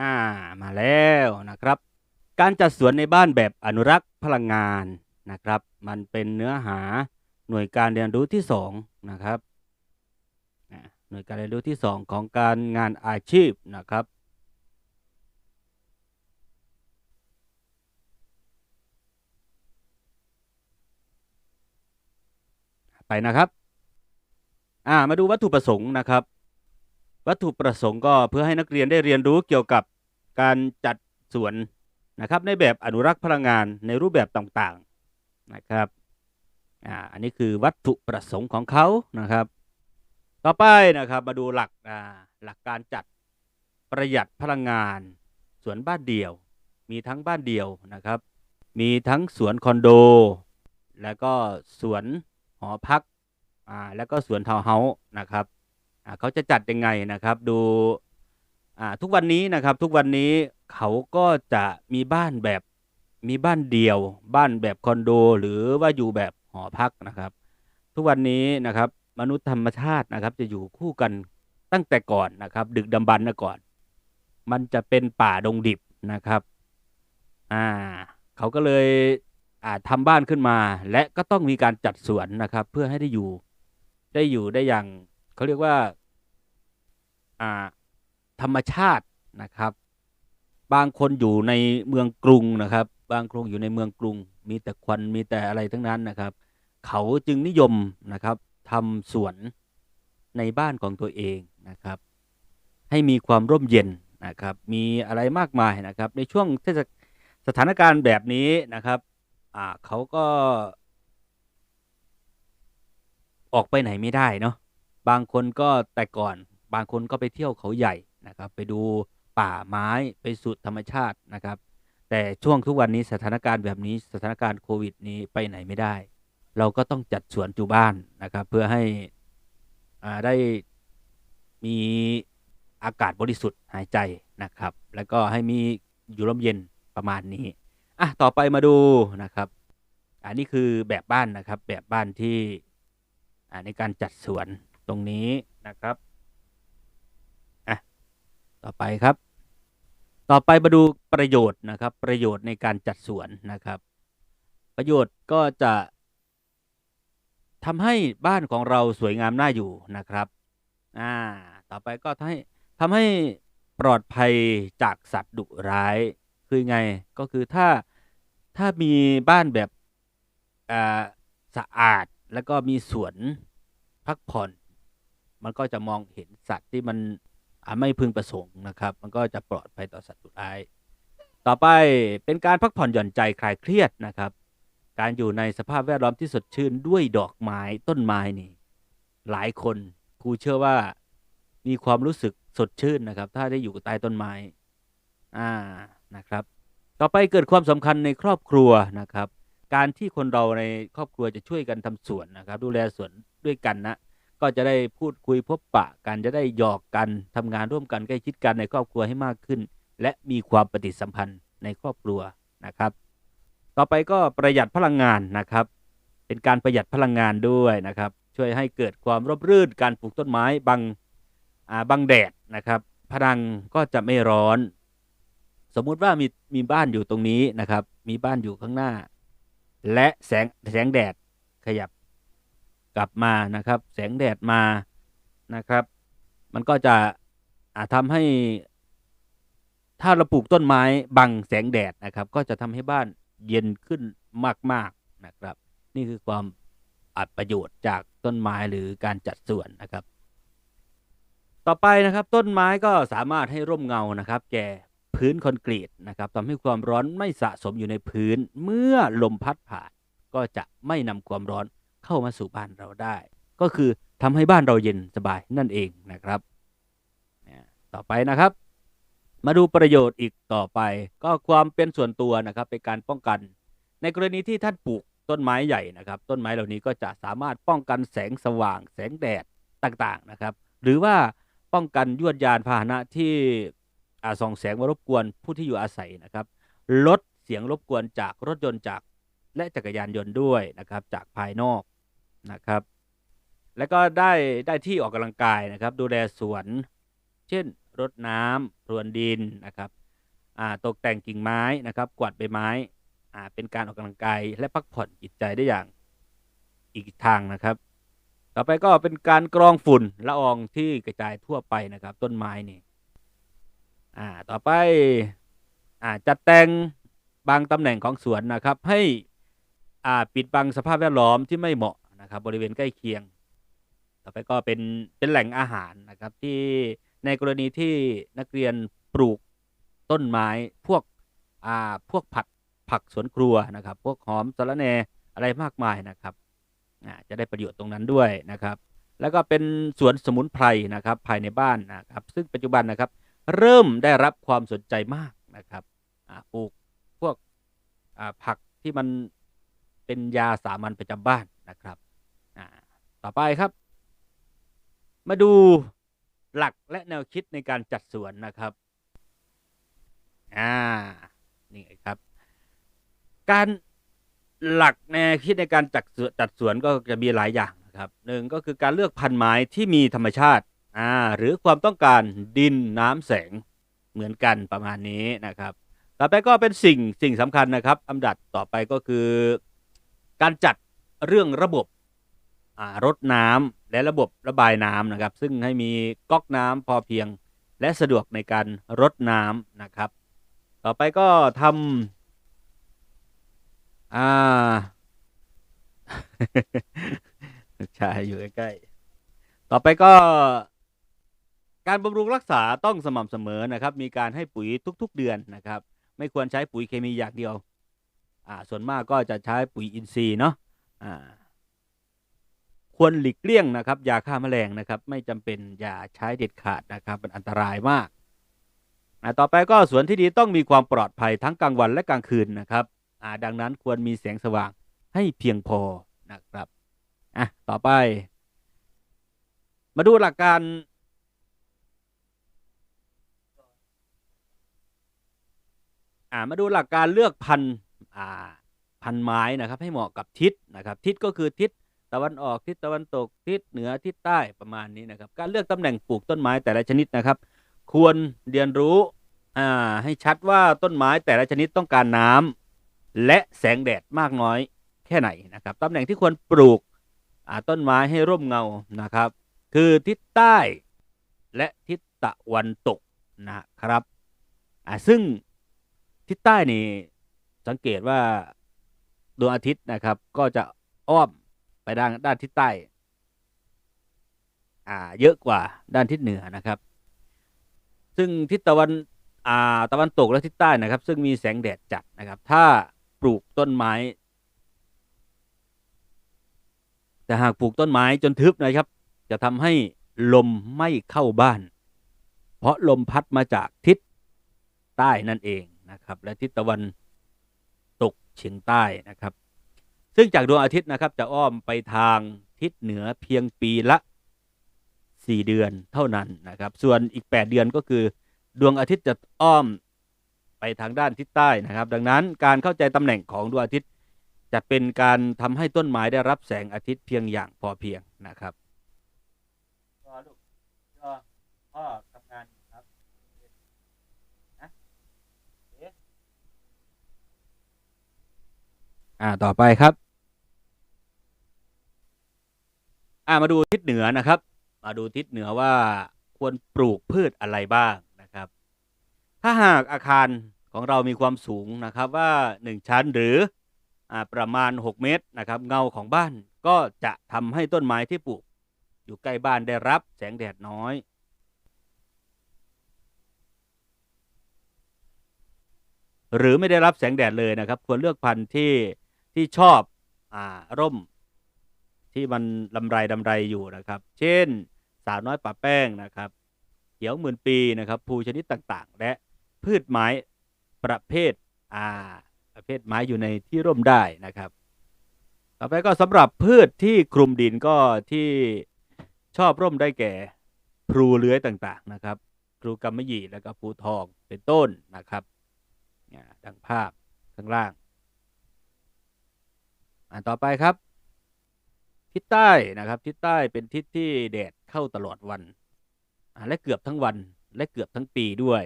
อ่ามาแล้วนะครับ การจัดสวนในบ้านแบบอนุรักษ์พลังงานนะครับ มันเป็นเนื้อหาหน่วยการเรียนรู้ที่สองนะครับหน่วยการเรียนรู้ที่สองของการงานอาชีพนะครับไปนะครับ อ่า มาดูวัตถุประสงค์นะครับ วัตถุประสงค์ก็เพื่อให้นักเรียนได้เรียนรู้เกี่ยวกับการจัดสวนนะครับ ในแบบอนุรักษ์พลังงานในรูปแบบต่างๆนะครับอ่าอันนี้คือวัตถุประสงค์ของเขานะครับ ต่อไปนะครับมาดูหลักอ่าหลักการจัดประหยัดพลังงานสวนบ้านเดี่ยว มีทั้งบ้านเดี่ยวนะครับ มีทั้งสวนคอนโด แล้วก็สวนหอพักอ่าแล้วก็สวนทาวน์เฮาส์นะครับ เขาจะจัดยังไงนะครับ ดูทุกวันนี้นะครับ ทุกวันนี้เขาก็จะมีบ้านแบบมีบ้านเดียว บ้านแบบคอนโด หรือว่าอยู่แบบหอพักนะครับ ทุกวันนี้นะครับ มนุษย์ธรรมชาตินะครับ จะอยู่คู่กันตั้งแต่ก่อนนะครับ ดึกดำบรรพ์นะก่อน มันจะเป็นป่าดงดิบนะครับอ่าเขาก็เลยอ่าทำบ้านขึ้นมา และก็ต้องมีการจัดสวนนะครับ เพื่อให้ได้อยู่ได้อยู่ได้อย่าง เขาเรียกว่าธรรมชาตินะครับ บางคนอยู่ในเมืองกรุงนะครับ บางคนอยู่ในเมืองกรุง มีแต่ควันมีแต่อะไรทั้งนั้นนะครับ เขาจึงนิยมนะครับทำสวนในบ้านของตัวเองนะครับ ให้มีความร่มเย็นนะครับ มีอะไรมากมายนะครับ ในช่วงเทศสถานการณ์แบบนี้นะครับอ่าเขาก็ ออกไปไหนไม่ได้เนาะ บางคนก็แต่ก่อนบางคนก็ไปเที่ยวเขาใหญ่นะครับ ไปดูป่าไม้ไปสุดธรรมชาตินะครับ แต่ช่วงทุกวันนี้สถานการณ์แบบนี้สถานการณ์โควิดนี้ไปไหนไม่ได้ เราก็ต้องจัดสวนอยู่บ้านนะครับ เพื่อให้อ่าได้มีอากาศบริสุทธิ์หายใจนะครับ แล้วก็ให้มีอยู่ร่มเย็นประมาณนี้อะต่อไปมาดูนะครับ อันนี้คือแบบบ้านนะครับ แบบบ้านที่อ่าในการจัดสวน ตรงนี้นะครับอะต่อไปครับ ต่อไปมาดูประโยชน์นะครับ ประโยชน์ในการจัดสวนนะครับ ประโยชน์ก็จะทำให้บ้านของเราสวยงามน่าอยู่นะครับอ่าต่อไปก็ทำให้ทำให้ปลอดภัยจากสัตว์ดุร้าย คือไงก็คือถ้าถ้ามีบ้านแบบอ่าสะอาดแล้วก็มีสวนพักผ่อน มันก็จะมองเห็นสัตว์ที่มันไม่พึงประสงค์นะครับ มันก็จะปลอดภัยต่อสัตว์ดุร้าย ต่อไปเป็นการพักผ่อนหย่อนใจคลายเครียดนะครับ การอยู่ในสภาพแวดล้อมที่สดชื่นด้วยดอกไม้ต้นไม้นี่ หลายคนครูเชื่อว่ามีความรู้สึกสดชื่นนะครับ ถ้าได้อยู่ใต้ต้นไม้ อ่านะครับ ต่อไปเกิดความสำคัญในครอบครัวนะครับ การที่คนเราในครอบครัวจะช่วยกันทำสวนนะครับ ดูแลสวนด้วยกันนะ ก็จะได้พูดคุยพบปะกันจะได้หยอกกันทำงานร่วมกันใกล้ชิดกันในครอบครัวให้มากขึ้น และมีความปฏิสัมพันธ์ในครอบครัวนะครับ ต่อไปก็ประหยัดพลังงานนะครับ เป็นการประหยัดพลังงานด้วยนะครับ ช่วยให้เกิดความร่มรื่นการปลูกต้นไม้บังอาบังแดดนะครับ พลังก็จะไม่ร้อน สมมุติว่ามีมีบ้านอยู่ตรงนี้นะครับ มีบ้านอยู่ข้างหน้า และแสงแสงแดดขยับ กลับมานะครับ แสงแดดมานะครับ มันก็จะอาทำให้ ถ้าเราปลูกต้นไม้บังแสงแดดนะครับ ก็จะทำให้บ้านเย็นขึ้นมาก ๆนะครับ นี่คือความอัดประโยชน์จากต้นไม้หรือการจัดสวนนะครับ ต่อไปนะครับต้นไม้ก็สามารถให้ร่มเงานะครับ แก่พื้นคอนกรีตนะครับทำให้ความร้อนไม่สะสมอยู่ในพื้น เมื่อลมพัดผ่านก็จะไม่นำความร้อน เข้ามาสู่บ้านเราได้ ก็คือทำให้บ้านเราเย็นสบายนั่นเองนะครับ ต่อไปนะครับ มาดูประโยชน์อีกต่อไป ก็ความเป็นส่วนตัวนะครับเป็นการป้องกัน ในกรณีที่ท่านปลูกต้นไม้ใหญ่นะครับ ต้นไม้เหล่านี้ก็จะสามารถป้องกันแสงสว่าง แสงแดดต่างๆนะครับ หรือว่าป้องกันยวดยานพาหนะที่อาส่องแสงมารบกวนผู้ที่อยู่อาศัยนะครับ ลดเสียงรบกวนจากรถยนต์จากและจักรยานยนต์ด้วยนะครับจากภายนอก นะครับ แล้วก็ได้ได้ที่ออกกำลังกายนะครับ ดูแลสวน เช่นรดน้ำพรวนดินนะครับอ่าตกแต่งกิ่งไม้นะครับ กวาดใบไม้อ่าเป็นการออกกำลังกายและพักผ่อนจิตใจได้อย่างอีกทางนะครับ ต่อไปก็เป็นการกรองฝุ่นละอองที่กระจายทั่วไปนะครับ ต้นไม้นี่อ่าต่อไปอ่าจัดแต่งบางตำแหน่งของสวนนะครับ ให้อ่าปิดบังสภาพแวดล้อมที่ไม่เหมาะ นะครับ บริเวณใกล้เคียง ต่อไปก็เป็นเป็นแหล่งอาหารนะครับ ที่ในกรณีที่นักเรียนปลูกต้นไม้พวกอ่าพวกผัดผักสวนครัวนะครับ พวกหอมสะระแหน่อะไรมากมายนะครับอ่าจะได้ประโยชน์ตรงนั้นด้วยนะครับ แล้วก็เป็นสวนสมุนไพรนะครับ ภายในบ้านนะครับ ซึ่งปัจจุบันนะครับ เริ่มได้รับความสนใจมากนะครับอ่าปลูกพวกอ่าผักที่มันเป็นยาสามัญประจำบ้านนะครับ ต่อไปครับ มาดูหลักและแนวคิดในการจัดสวนนะครับ อ่า นี่ครับ การหลักแนวคิดในการจัดสวนจัดสวนก็จะมีหลายอย่างนะครับหนึ่งก็คือการเลือกพันธุ์ไม้ที่มีธรรมชาติ อ่า หรือความต้องการดินน้ำแสงเหมือนกันประมาณนี้นะครับ ต่อไปก็เป็นสิ่งสิ่งสำคัญนะครับอันดับต่อไปก็คือ การจัดเรื่องระบบ รดน้ำและระบบระบายน้ำนะครับ ซึ่งให้มีก๊อกน้ำพอเพียงและสะดวกในการรดน้ำนะครับ ต่อไปก็ทำอ่าใช่อยู่ใกล้ๆต่อไปก็การบำรุงรักษาต้องสม่ำเสมอนะครับ มีการให้ปุ๋ยทุก ๆ เดือนนะครับ ไม่ควรใช้ปุ๋ยเคมีอย่างเดียว อ่า ส่วนมากก็จะใช้ปุ๋ยอินทรีย์เนาะ อ่า ควรหลีกเลี่ยงนะครับยาฆ่าแมลงนะครับ ไม่จำเป็นอย่าใช้เด็ดขาดนะครับมันอันตรายมากต่อไปก็สวนที่ดีต้องมีความปลอดภัยทั้งกลางวันและกลางคืนนะครับดังนั้นควรมีแสงสว่างให้เพียงพอนะครับอะต่อไป มาดูหลักการ อ่ามาดูหลักการเลือกพันธุ์อ่าพันไม้นะครับ ให้เหมาะกับทิศนะครับ ทิศก็คือทิศ ตะวันออกทิศตะวันตกทิศเหนือทิศใต้ประมาณนี้นะครับ การเลือกตำแหน่งปลูกต้นไม้แต่ละชนิดนะครับ ควรเรียนรู้อ่าให้ชัดว่าต้นไม้แต่ละชนิดต้องการน้ำและแสงแดดมากน้อยแค่ไหนนะครับตำแหน่งที่ควรปลูกต้นไม้ให้ร่มเงานะครับ คือทิศใต้และทิศตะวันตกนะครับซึ่งทิศใต้นี่สังเกตว่าดวงอาทิตย์นะครับก็จะอ้อม ไปด้านด้านทิศใต้ อ่า เยอะกว่าด้านทิศเหนือนะครับ ซึ่งทิศตะวันอ่าตะวันตกและทิศใต้นะครับ ซึ่งมีแสงแดดจัดนะครับ ถ้าปลูกต้นไม้ แต่หากปลูกต้นไม้จนทึบนะครับ จะทำให้ลมไม่เข้าบ้าน เพราะลมพัดมาจากทิศใต้นั่นเองนะครับ และทิศตะวันตกเฉียงใต้นะครับ ซึ่งจากดวงอาทิตย์นะครับจะอ้อมไปทางทิศเหนือเพียงปีละ 4 เดือนเท่านั้นนะครับ ส่วนอีก 8 เดือนก็คือ ดวงอาทิตย์จะอ้อมไปทางด้านทิศใต้นะครับ ดังนั้นการเข้าใจตำแหน่งของดวงอาทิตย์ จะเป็นการทำให้ต้นไม้ได้รับแสงอาทิตย์เพียงอย่างพอเพียงนะครับก็ลูกก็พ่อทำงานอยู่ครับนะเอ๊ะอ่าต่อไปครับ อ่ามาดูทิศเหนือนะครับ มาดูทิศเหนือว่าควรปลูกพืชอะไรบ้างนะครับ ถ้าหากอาคารของเรามีความสูงนะครับว่า 1 ชั้นหรืออประมาณ 6 เมตรนะครับ เงาของบ้านก็จะทำให้ต้นไม้ที่ปลูก อยู่ใกล้บ้านได้รับแสงแดดน้อย หรือไม่ได้รับแสงแดดเลยนะครับ ควรเลือกพันธุ์ที่ที่ชอบอ่าร่ม ที่มันลำไรดำไรอยู่นะครับ เช่น สาวน้อยป่าแป้งนะครับ เขียวหมื่นปีนะครับภูชนิดต่างๆ และพืชไม้ประเภทอ่าประเภทไม้อยู่ในที่ร่มได้นะครับ ต่อไปก็สำหรับพืชที่คลุมดินก็ที่ชอบร่มได้แก่พลูเลื้อยต่างๆนะครับพลูกำมะหยี่แล้วก็พลูทองเป็นต้นนะครับดังภาพข้างล่าง อ่าต่อไปครับ ทิศใต้นะครับ ทิศใต้เป็นทิศที่แดดเข้าตลอดวันและเกือบทั้งวันและเกือบทั้งปีด้วย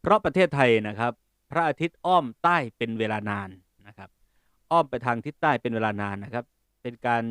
เพราะประเทศไทยนะครับ พระอาทิตย์อ้อมใต้เป็นเวลานานนะครับ อ้อมไปทางทิศใต้เป็นเวลานานนะครับ เป็นการ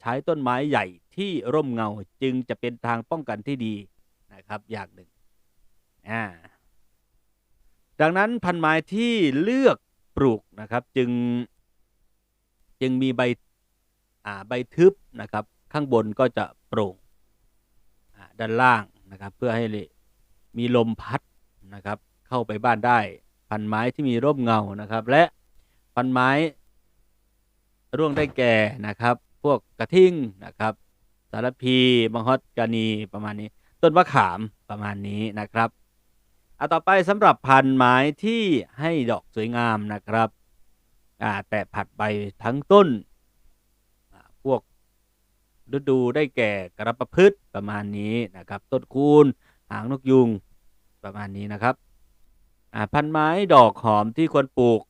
ใช้ต้นไม้ใหญ่ที่ร่มเงาจึงจะเป็นทางป้องกันที่ดีนะครับอย่างหนึ่งอ่าดังนั้นพันไม้ที่เลือกปลูกนะครับจึงจึงมีใบ ใบทึบนะครับ ข้างบนก็จะโปร่งด้านล่างนะครับ เพื่อให้มีลมพัดนะครับ เข้าไปบ้านได้ พันไม้ที่มีร่มเงานะครับ และพันไม้ร่วงได้แก่นะครับ พวกกระทิงนะครับ สารพีมังฮอดกานีประมาณนี้ ต้นมะขามประมาณนี้นะครับเอาต่อไปสำหรับพันไม้ที่ให้ดอกสวยงามนะครับอ่าแต่ผัดใบทั้งต้น พวกฤดูได้แก่กระประพฤกษ์ประมาณนี้นะครับ ต้นคูนหางนกยุงประมาณนี้นะครับพันไม้ดอกหอมที่ควรปลูก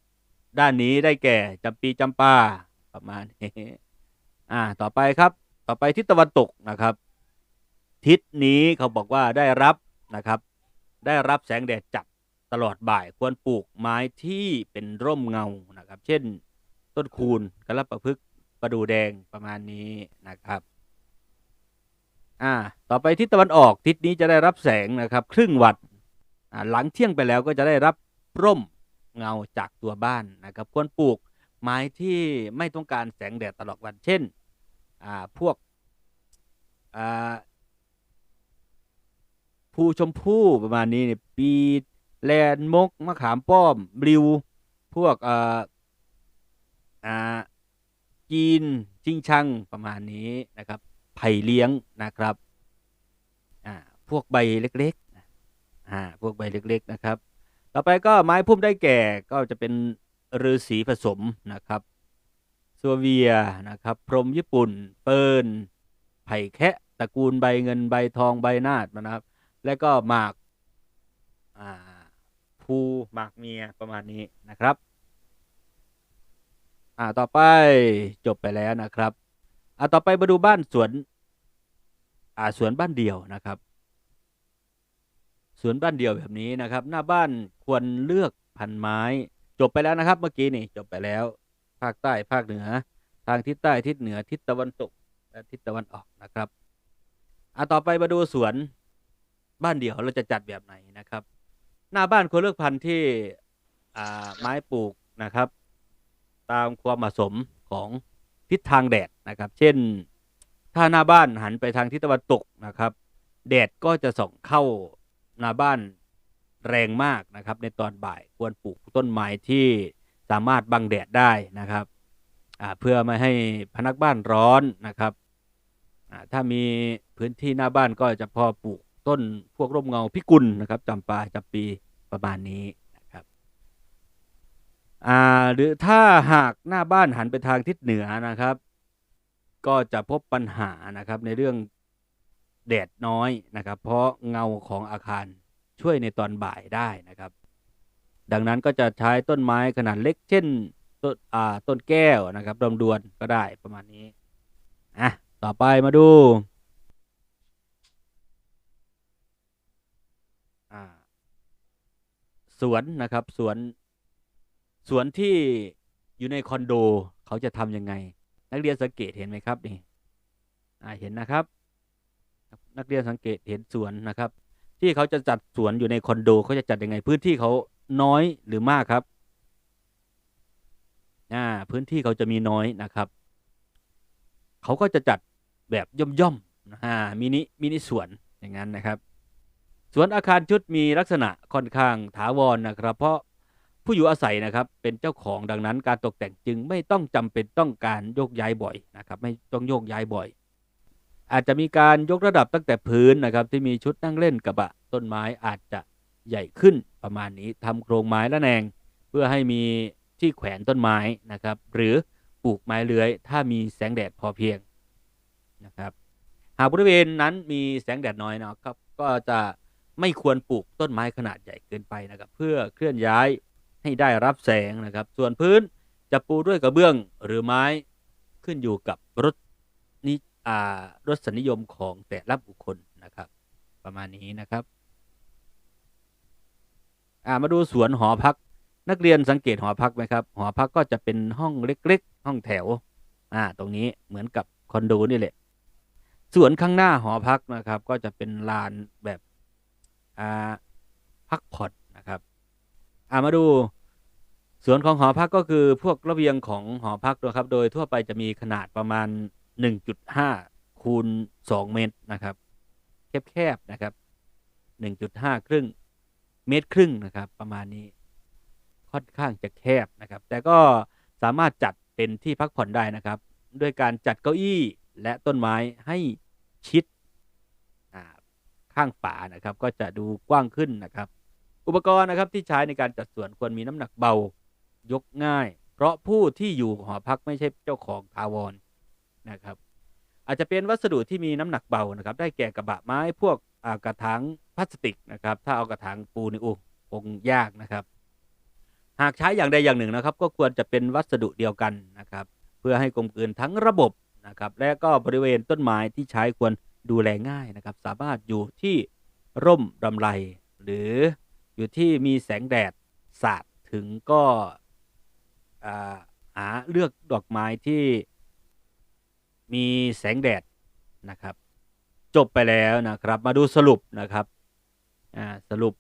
ด้านนี้ได้แก่จำปีจำปาประมาณนี้อ่าต่อไปครับ ต่อไปทิศตะวันตกนะครับ ทิศนี้เขาบอกว่าได้รับนะครับ ได้รับแสงแดดจัดตลอดบ่ายควรปลูกไม้ที่เป็นร่มเงานะครับ เช่น ต้นคูนกระประพฤกษ ประดูแดงประมาณนี้นะครับ อ่า ต่อไปทิศตะวันออกทิศนี้จะได้รับแสงนะครับ ครึ่งวันอ่าหลังเที่ยงไปแล้วก็จะได้รับร่มเงาจากตัวบ้านนะครับ ควรปลูกไม้ที่ไม่ต้องการแสงแดดตลอดวันเช่น อ่า พวก อ่าภูชมพู่ประมาณนี้เนี่ยปีแลนมกมะขามป้อมบลิว พวกอ่าอ่า จีนจิงชังประมาณนี้นะครับ ไผ่เลี้ยงนะครับอ่าพวกใบเล็กๆอ่าพวกใบเล็กๆนะครับ ต่อไปก็ไม้พุ่มได้แก่ก็จะเป็นฤาษีผสมนะครับซัวเวียนะครับ พรหมญี่ปุ่น เปิลไผ่แคะตระกูลใบเงินใบทองใบนาดนะครับ แล้วก็หมากอ่าภูหมากเมียประมาณนี้นะครับ อ่าต่อไปจบไปแล้วนะครับอ่าต่อไปมาดูบ้านสวนอ่าสวนบ้านเดี่ยวนะครับ สวนบ้านเดี่ยวแบบนี้นะครับ หน้าบ้านควรเลือกพันไม้ จบไปแล้วนะครับ เมื่อกี้นี่จบไปแล้ว ภาคใต้ภาคเหนือ ทางทิศใต้ทิศเหนือทิศตะวันตกและทิศตะวันออกนะครับอ่าต่อไปมาดูสวนบ้านเดี่ยวเราจะจัดแบบไหนนะครับ หน้าบ้านควรเลือกพันธุ์ที่อ่าไม้ปลูกนะครับ ตามความเหมาะสมของทิศทางแดดนะครับ เช่น ถ้าหน้าบ้านหันไปทางทิศตะวันตกนะครับ แดดก็จะส่องเข้าหน้าบ้านแรงมากนะครับ ในตอนบ่ายควรปลูกต้นไม้ที่สามารถบังแดดได้นะครับเพื่อไม่ให้พนักบ้านร้อนนะครับถ้ามีพื้นที่หน้าบ้านก็จะพอปลูกต้นพวกร่มเงาพิกุลนะครับจำปาจำปีประมาณนี้ อ่าหรือถ้าหากหน้าบ้านหันไปทางทิศเหนือนะครับ ก็จะพบปัญหานะครับในเรื่องแดดน้อยนะครับ เพราะเงาของอาคารช่วยในตอนบ่ายได้นะครับ ดังนั้นก็จะใช้ต้นไม้ขนาดเล็กเช่นต้นอ่าต้นแก้วนะครับลำดวนก็ได้ประมาณนี้อะต่อไปมาดูอ่าสวนนะครับสวน สวนที่อยู่ในคอนโดเขาจะทำยังไง นักเรียนสังเกตเห็นไหมครับนี่เห็นนะครับ นักเรียนสังเกตเห็นสวนนะครับ ที่เขาจะจัดสวนอยู่ในคอนโดเขาจะจัดยังไง พื้นที่เขาน้อยหรือมากครับอ่าพื้นที่เขาจะมีน้อยนะครับ เขาก็จะจัดแบบย่อมๆอ่ามินิมินิสวนอย่างนั้นนะครับสวนอาคารชุดมีลักษณะค่อนข้างถาวรนะครับ เพราะ ผู้อยู่อาศัยนะครับเป็นเจ้าของดังนั้นการตกแต่งจึงไม่ต้องจำเป็นต้องการโยกย้ายบ่อยนะครับไม่ต้องโยกย้ายบ่อย อาจจะมีการยกระดับตั้งแต่พื้นนะครับที่มีชุดนั่งเล่นกระบะ ต้นไม้อาจจะใหญ่ขึ้นประมาณนี้ทำโครงไม้ละแนง เพื่อให้มีที่แขวนต้นไม้นะครับ หรือปลูกไม้เลื้อย ถ้ามีแสงแดดพอเพียงนะครับหากบริเวณนั้นมีแสงแดดน้อยนะครับก็จะไม่ควรปลูกต้นไม้ขนาดใหญ่เกินไปนะครับ เพื่อเคลื่อนย้าย ให้ได้รับแสงนะครับ ส่วนพื้นจะปูด้วยกระเบื้องหรือไม้ขึ้นอยู่กับรถนิอ่ารสนิยมของแต่ละบุคคลนะครับ ประมาณนี้นะครับมาดูสวนหอพัก นักเรียนสังเกตหอพักไหมครับ หอพักก็จะเป็นห้องเล็กๆ ห้องแถว อ่า ตรงนี้เหมือนกับคอนโดนี่แหละสวนข้างหน้าหอพักนะครับ ก็จะเป็นลานแบบ อ่า พักผ่อน อ่ามาดูสวนของหอพักก็คือพวกระเบียงของหอพักนะครับ โดยทั่วไปจะมีขนาดประมาณ 1.5 คูณ 2 เมตรนะครับ แคบๆนะครับ 1.5 ครึ่งเมตรครึ่งนะครับ ประมาณนี้ค่อนข้างจะแคบนะครับ แต่ก็สามารถจัดเป็นที่พักผ่อนได้นะครับ ด้วยการจัดเก้าอี้และต้นไม้ให้ชิดข้างฝานะครับ ก็จะดูกว้างขึ้นนะครับ อุปกรณ์นะครับที่ใช้ในการจัดสวนควรมีน้ำหนักเบายกง่าย เพราะผู้ที่อยู่หอพักไม่ใช่เจ้าของทาวรนะครับ อาจจะเป็นวัสดุที่มีน้ำหนักเบานะครับ ได้แก่กระบะไม้พวกกระถางพลาสติกนะครับ ถ้าเอากระถางปูนี่โอ้คงยากนะครับ หากใช้อย่างใดอย่างหนึ่งนะครับ ก็ควรจะเป็นวัสดุเดียวกันนะครับ เพื่อให้กลมกลืนทั้งระบบนะครับ และก็บริเวณต้นไม้ที่ใช้ควรดูแลง่ายนะครับ สามารถอยู่ที่ร่มรำไรหรือ อยู่ที่มีแสงแดดสาดถึงก็หาเลือกดอกไม้ที่มีแสงแดดนะครับ จบไปแล้วนะครับ มาดูสรุปนะครับสรุป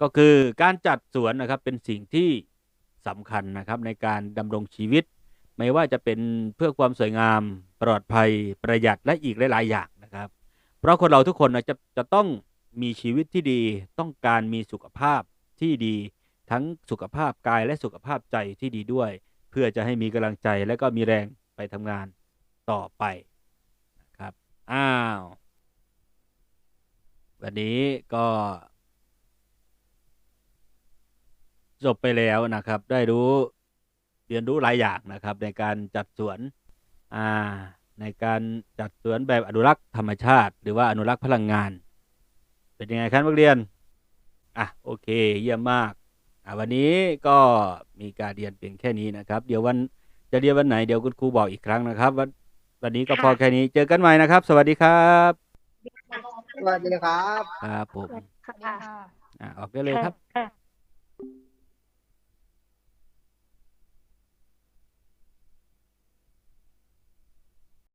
ก็คือการจัดสวนนะครับเป็นสิ่งที่สำคัญนะครับในการดำรงชีวิต ไม่ว่าจะเป็นเพื่อความสวยงามปลอดภัยประหยัดและอีกหลาย ๆ อย่างนะครับ เพราะคนเราทุกคนนะจะจะต้อง มีชีวิตที่ดี ต้องการมีสุขภาพที่ดี ทั้งสุขภาพกายและสุขภาพใจที่ดีด้วย เพื่อจะให้มีกำลังใจและก็มีแรงไปทำงานต่อไปนะครับอ้าววันนี้ก็จบไปแล้วนะครับ ได้รู้เรียนรู้หลายอย่างนะครับ ในการจัดสวนอ่าในการจัดสวนแบบอนุรักษ์ธรรมชาติ หรือว่าอนุรักษ์พลังงาน เป็นยังไงครับนักเรียน อะโอเคเยี่ยมมาก อ่าวันนี้ก็มีการเรียนเพียงแค่นี้นะครับ เดี๋ยววันจะเรียนวันไหนเดี๋ยวคุณครูบอกอีกครั้งนะครับ วันวันนี้ก็พอแค่นี้ เจอกันใหม่นะครับ สวัสดีครับสวัสดีครับ ครับผมค่ะ อ่าออกได้เลยครับ ค่ะ